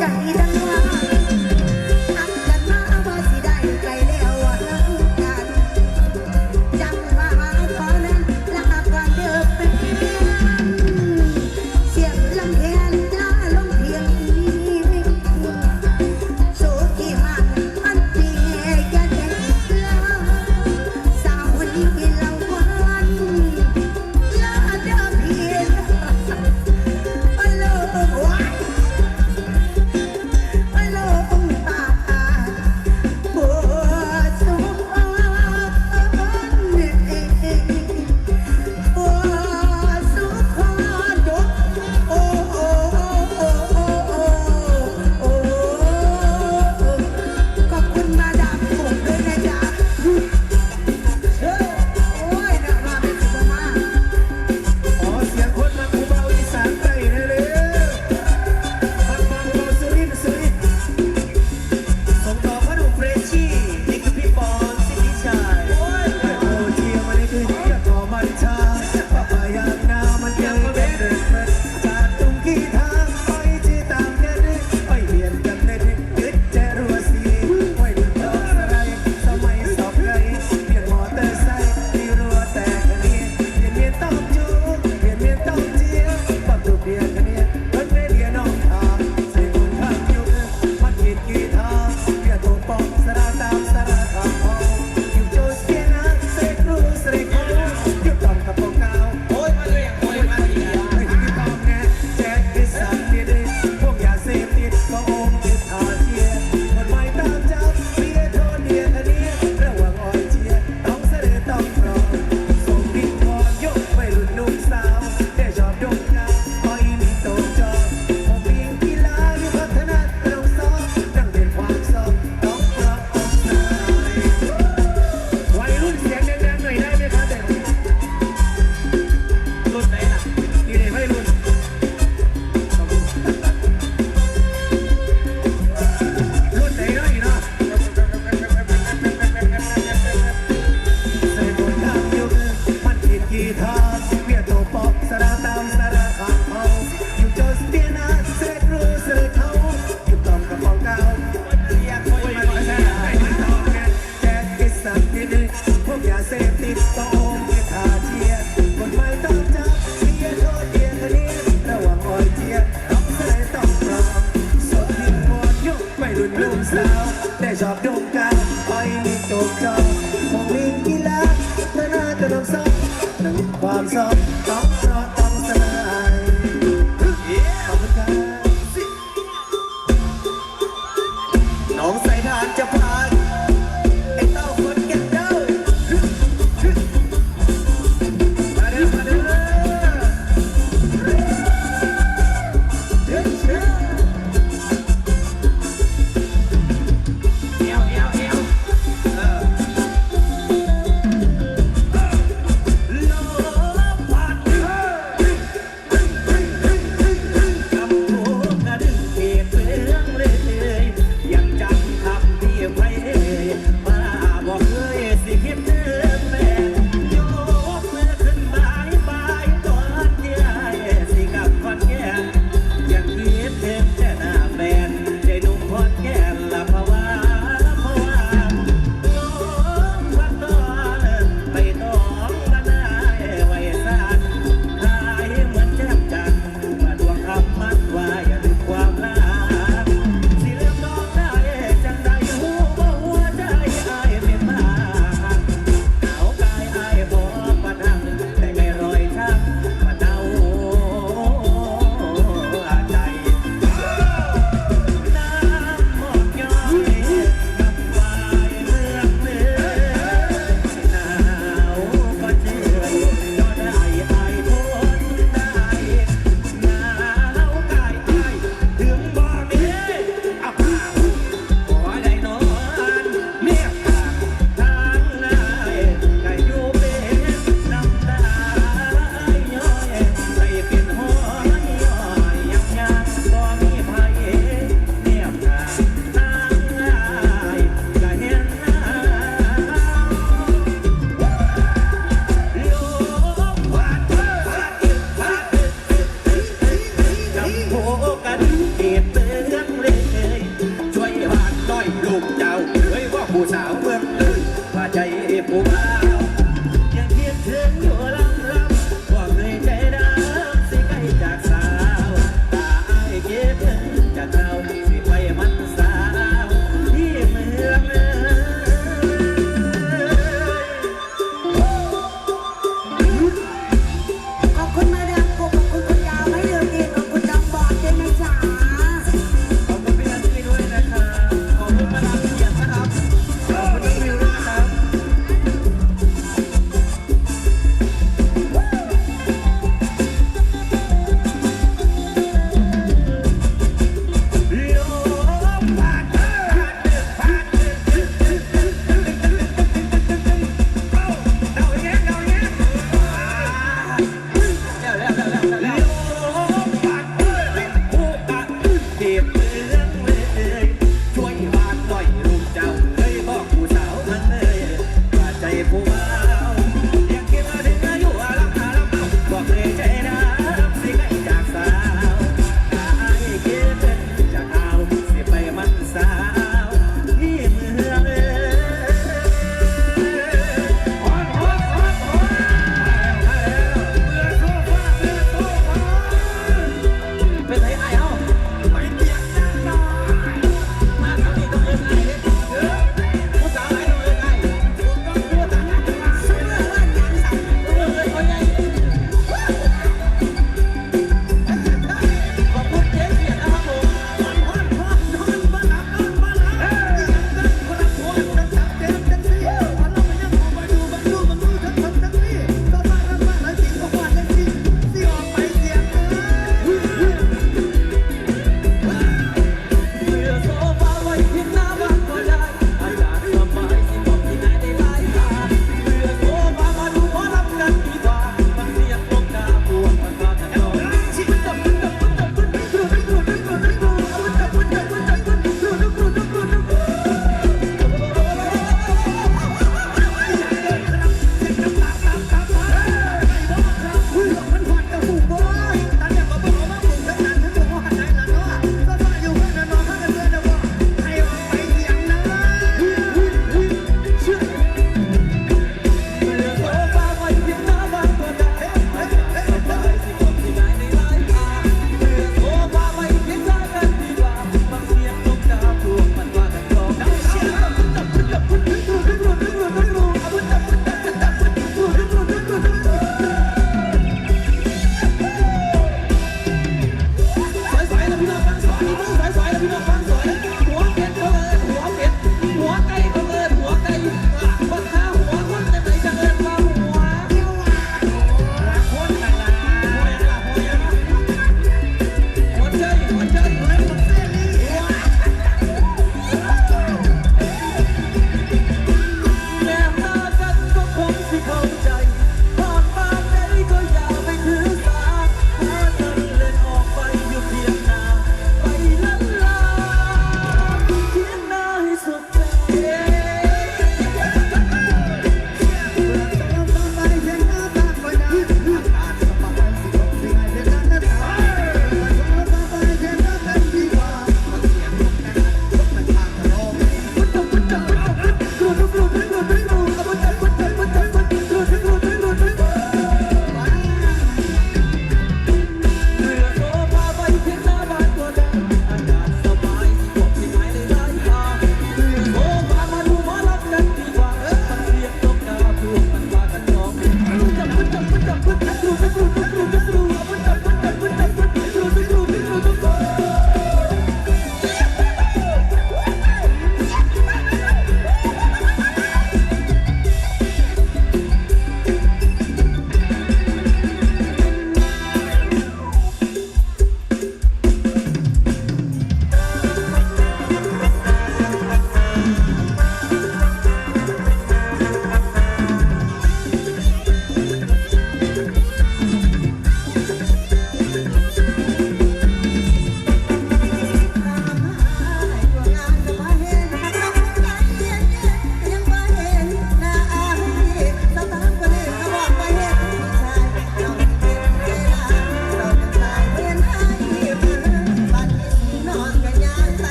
ใจดั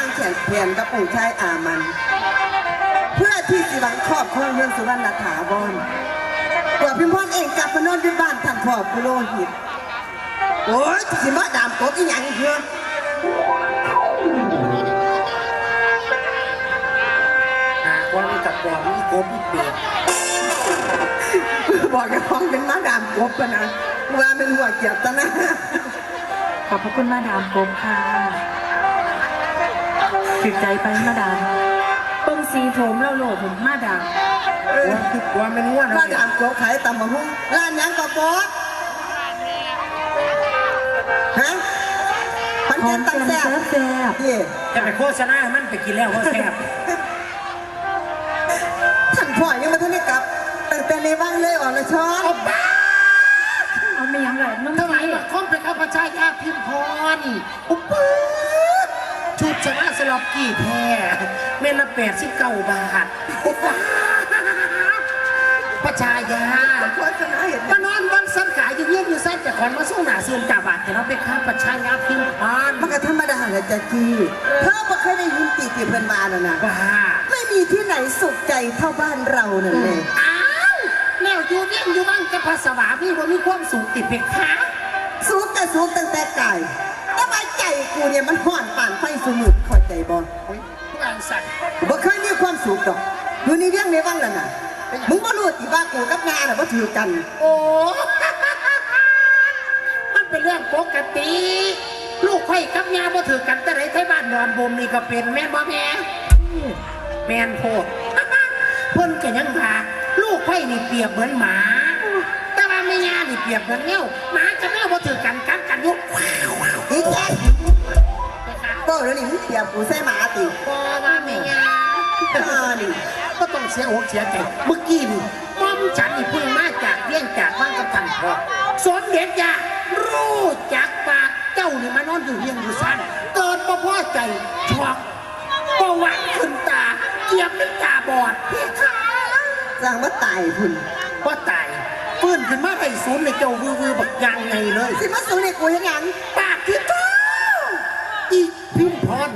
างแผนแผนกับปู่ชายอามัน เพื่อที่สิหวังครอบครองเมืองสุวรรณถาวรกว่าพิมพรเองกลับมานอนที่บ้านท่านพ่อกุโลหิตโอ้ยสิมาดามกบอีหยังเพื่อหากว่ามีกับบอกมีกบมีเปียกบอกกับพ้องเป็นมาดามกบปะนะว่าเป็นหัวเกียบตะนะขอบพระคุณมาดามกรมค่ะ ถึกใจไปมาดามเปิ้งสีผมเราโหลดผมมาดามเออว่าคือกว่ามันง่วนมาเนาะดามกบขายตำมะฮุ่งร้านหยังก็กบฮะพันหอเจ็มดตังแซ่แซ่บบแซ่บนี่จะไปโฆษณาให้มันไปกินแล้วว่าแซ่บท่านพ่อยังมาทันได้กลับตั้งแต่ในบ้านเลยอ่อนละช้อนเอาไม่ยังเลยน้องเท่าไหร่พี่บักคอมเป็นข้าพเจ้ายาพิมพรอุปชุด ชนะสลับกี่แท้เมนละแปดสิบเก้าบาทอุปประชายาโฆษณาเห็นมานอนวันสันขายอยู่เยี่ยมอยู่สั้นแต่ขอนมาสู้หนาเสื่อมจ่าบาทแต่เราเป็นข้าประชายาพิมพรมันก็ธรรมดาแหละจ๊ะกี้เธอบ่เคยได้ยินตีเตียเพื่อนมาแล้วนะบ้าไม่มีที่ไหนสุขใจเท่าบ้านเรานั่นเลยอ้าวแนวอยู่เยี่ยมอยู่บ้างจะภาษาวาพี่ว่ามีความสูงติดเพคะสูงแต่สูงตั้งแต่ไก่ แต่ว่าใจกูเนี่ยมันห่อนป่านไฟสมุดคอยใจบอลโอ้ยผู้อ่านสัตว์บ่เคยมีความสุขดอกอยู่ในเรื่องในบ้างนั่นน่ะมึงบ่รู้ติว่ากูกับงานน่ะบ่ถือกัน โอ้ มันเป็นเรื่องปกติ ลูกไข่กับยาบ่ถือกันแต่ไรไทยบ้านนอนบ่มนี่ก็เป็นแม่นบ่แม่แม่นโพดเพิ่นก็ยังว่าลูกไข่นี่เปรียบเหมือนหมา แต่ว่าแม่ยานี่เปรียบเหมือนแมวหมากับแมวบ่ถือกันกัดกันอยุ กอีแค่ก็แล้วนี่มึงเสียบกูใส่หมาติพอว่าแม่ยาอ่านี่ก็ต้องเสียอกเสียใจเมื่อกี้นี่มอมฉันนี่เพิ่งมาจากเลี้ยงจากบ้านกับท่านพ่อสมเด็จยารู้จักปากเจ้านี่มานอนอยู่เฮียงอยู่ซันเกิดมาพ่อใจช็อกประวัติขึ้นตาเกียบเป็นตาบอดพี่ขาสร้างว่าตายพุ่นว่าตายฟื้นขึ้นมาไอ้ศูนย์ในเจ้าวิววิวบักยังไงเลยสิมาสูงในกูเฮ็ดหยังปากที่เก้าอี พิมพร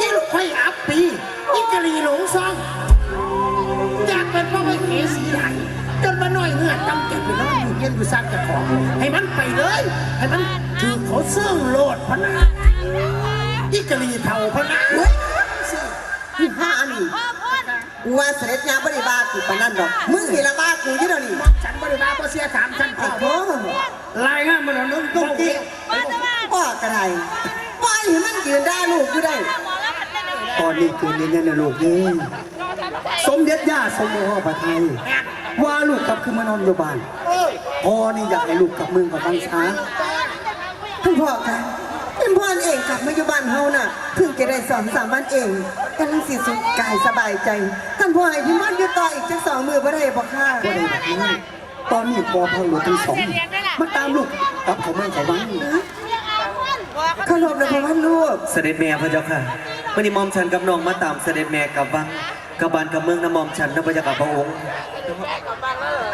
อีลูกไฟอัปปีอีกะลีหลงซองอยากเป็นพ่อไม่เขสีใหญ่จนมาหน่อยเงื่อนจำเก็บไปนอนอยู่เย็นอยู่ซักจะของ ให้มันไปเลย ให้มันถือเขาเสื่องโลดพะนะอีกะลีเท่าพะนะเฮ้ยสิห้านี่กูว่าเสด็จยาบ่ได้บ้ากูปานนั้นดอกมึงนี่ละบ้ากูอยู่เดี๋ยวนี้ฉันบริบาบ่เสียถามฉันพ่อโอ้โหรายงานมันเอานุ่มตุ้งเกี้ยวพ่อกระไร ปล่อยให้มันยืนด่าลูกอยู่ได้ ตอนนี้คือเนี่ยนะลูกนี่สมเด็จย่าสมโอพระไทยว่าลูกกลับขึ้นมานอนอยู่บ้านเอ้ยพ่อนี่อยากให้ลูกกลับเมืองกับฟังช้าท่านพ่อคะท่านพ่อเองกลับมาอยู่บ้านเฮาน่ะเพิ่งจะได้สองสามวันเองกำลังสิสุขกายสบายใจท่านพ่อให้พี่มันอยู่ต่ออีกจักสองมือบ่ได้บ่ค่ะก็เลยแบบนี้ตอนนี้พ่อพังหลวงทั้งสองมาตามลูกกลับเขาเมืองเขาบ้าน เคารพนะพ่อพันลูก เสด็จแม่พระเจ้าค่ะวันนี้หมอมฉันกับน้องมาตามเสด็จแม่กลับวังกลับบ้านกับเมืองนะหมอมฉันนะพระเจ้าค่ะพระองค์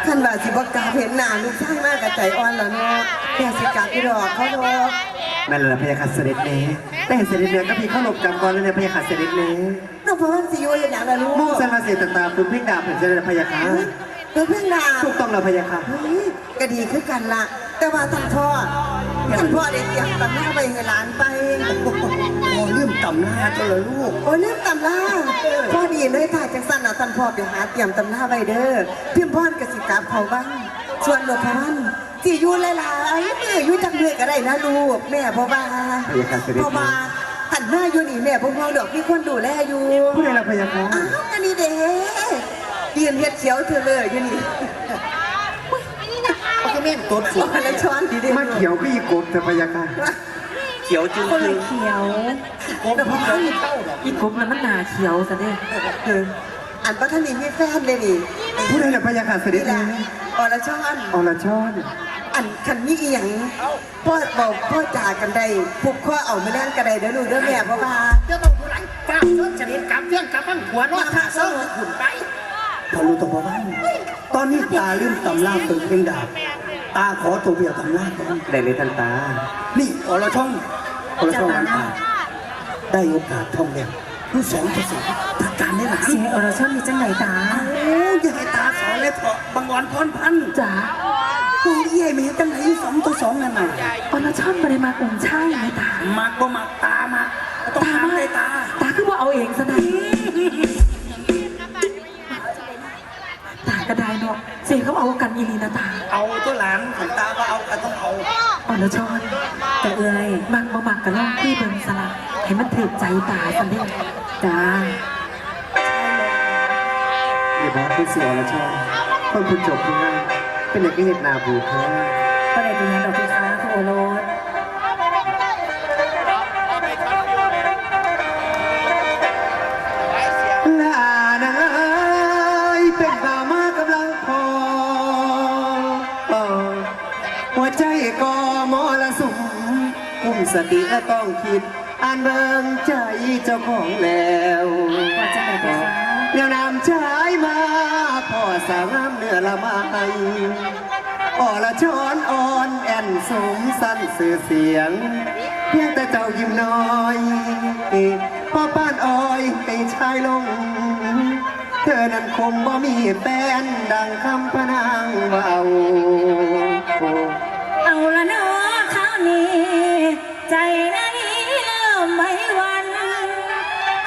ท่านว่าสิบ่กล้าเห็นหน้าลูกชายมากกับใจอ่อนแล้วเนาะแค่สิกลับพี่ดอกเขาดอกแม่นละพยาค่ะเสด็จแม่แต่เสด็จแม่ก็พี่เข้าหลบกันก่อนแล้วเนี่ยพยาค่ะเสด็จแม่น้องพ่อพันสิอยู่อย่างนั้นล่ะลูกมุ่งสันมาเสียต่างๆคุณพี่ดาบเห็นเสด็จพยาค่ะเออเพื่อนดาถูกต้องแล้วพยาค่ะเฮ้ยก็ดีคือกันละแต่ว่าท่านพ่อ ท่านพ่อได้เตรียมตำหน้าไปให้หลานไปพ่อลืมตำหน้าก็เลยลูกโอ้ลืมตำหน้าพ่อดีเลยค่ะจังสันนะท่านพ่อไปหาเตรียมตำหน้าไว้เด้อพิมพ์พรกสิกลับเขาบ้างส่วนหลวงพ่อพันสิอยู่หลายๆมืออยู่จังเลยก็ได้นะลูกแม่พ่อบ้าพ่อบ้าหันหน้าอยู่นี่แม่พ่อพ่อดอกมีคนดูแลอยู่ผู้ใดละพยาค่ะอ้าวอันนี้เด้ยืนเฮ็ดเขียวเธอเลยอยู่นี่ แม่นตัวสูงอันละช้อนดีเด้มาเขียวก็อีกบแต่พยาค่ะเขียวจึงคนคืละอเขียวโอ้โหเขามีเต้าหรอกอีกกบนั้นมันหนาเขียวซะเด้เอออันปัทนีมีแฟนเลยนี่ผู้ใดละพยาค่ะเสด็นี่จแหละแม่อรชอนอรชอนอันคันนี้อีหยังพ่อบอกพ่อจ่ากันได้ผูกข้อเอามาแล่นกันได้เด้อลูกเด้อแม่พ่อพาเจ้าต้องผู้ไหนป้าเสื้อจะเรียนกำเรื่องกำบังหัวนอนขาเสื้อขุนไปพอรู้ตัวว่าตอนนี้ตาลืมตำราเปิดเพลงดาบ ตาขอตัวเบียวตำราก่อนได้เลยท่านตา นี่อรช่องอรช่องวันตาได้โอกาสท่องแล้วรู้สองภาษาทักการได้หลานเสียงอรชอนมีจังไหนตาโอ้ยอย่าให้ตาสอนเลยเถอะบางวันพรพันธุ์จ๋าโอ้ยเย่ไม่เห็นจังไหนสองตัวสองนั่นน่ะอรชอนบริมาองค์ชายไหมตามักบ่มักตามักต้องตาถามมาเลยตา ตาคือว่าเอาเองซะนะ เนาะเสียเขาเอากันอีนีนะตาเอาตัวหลานขันตาว่าเอาก็ต้องเอาอรชอนแต่เอ้ยมักบ่มักก็ลองคุยเบิ่งซะละให้มันถูกใจตาสันเด้จ้าเดี๋ยวพอคือเสียวแล้วชอบคนผู้จบผู้งามเป็นอย่างก็เห็นนาบูเธอประเด็นเป็นยังดอกพี่ค้าคุณโอรส คุมสติและต้องคิดอ่านเบิ่งใจเจ้าของแล้วว่าจังไหนพี่ค้าเดี๋ยวนำชายมาพ่อสาวงามเนื้อละไม้อ่อละช้อนอ่อนแอนสมสั้นสื่อเสียง เพียงแต่เจ้ายิ้มน้อยพ่อป้านอ้อยให้ชายลง เธอนั้นคงบ่มีแฟนดังคำพนางเว่าเอาละเนาะคราวนี้ ใจนั้นเริ่มไม่วัน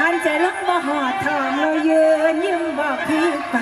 หันใจลงบ่หอดทองเรายืนยิ้มบอกพี่ไป